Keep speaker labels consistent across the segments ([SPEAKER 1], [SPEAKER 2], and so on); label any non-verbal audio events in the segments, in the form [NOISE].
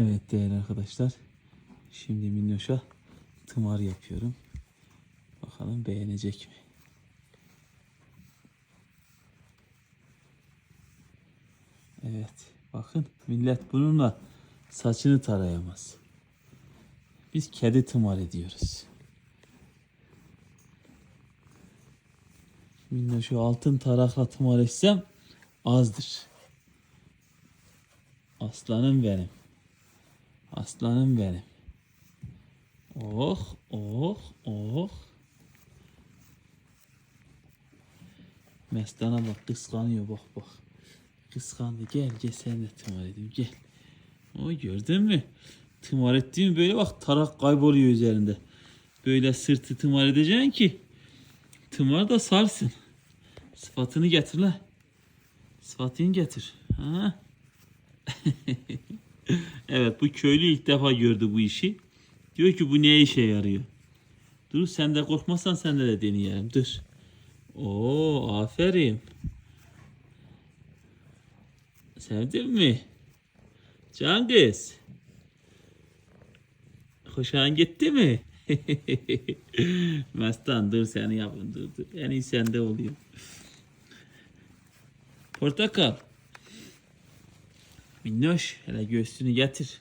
[SPEAKER 1] Evet değerli arkadaşlar. Şimdi Minnoş'a tımar yapıyorum. Bakalım beğenecek mi? Evet. Bakın millet bununla saçını tarayamaz. Biz kedi tımar ediyoruz. Minnoş'u altın tarakla tımar etsem azdır. Aslanım benim. Aslanım benim. Oh, oh, oh. Mestana bak kıskanıyor bak bak. Kıskandı gel gel sen de tımar edeyim gel. O gördün mü? Tımar ettiğim böyle bak tarak kayboluyor üzerinde. Böyle sırtı tımar edeceksin ki tımar da sarsın. Sıfatını getir la. Sıfatını getir. Ha? [LAUGHS] [LAUGHS] evet bu köylü ilk defa gördü bu işi. Diyor ki bu ne işe yarıyor? Dur sen de korkmazsan sen de deneyelim. Dur. Oo aferin. Sevdin mi? Can kız. Hoşan gitti mi? [LAUGHS] Mestan dur seni yapın dur dur. En iyi sende oluyor. Portakal. Minnoş hele göğsünü getir.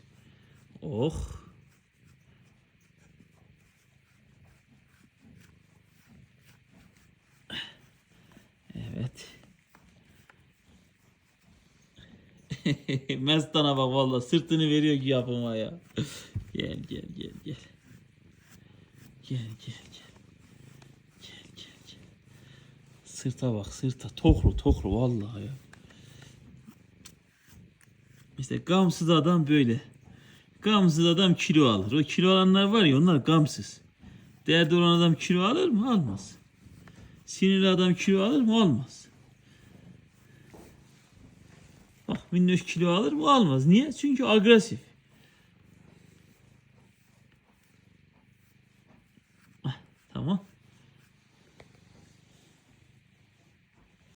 [SPEAKER 1] Oh. Evet. [LAUGHS] Mestana bak valla sırtını veriyor ki yapıma ya. Gel gel gel gel. Gel gel gel. Gel gel gel. Sırta bak sırta toklu toklu vallahi ya. İşte gamsız adam böyle. Gamsız adam kilo alır. O kilo alanlar var ya onlar gamsız. Derdi olan adam kilo alır mı? Almaz. Sinirli adam kilo alır mı? Almaz. Bak minnoş kilo alır mı? Almaz. Niye? Çünkü agresif. Ah, tamam.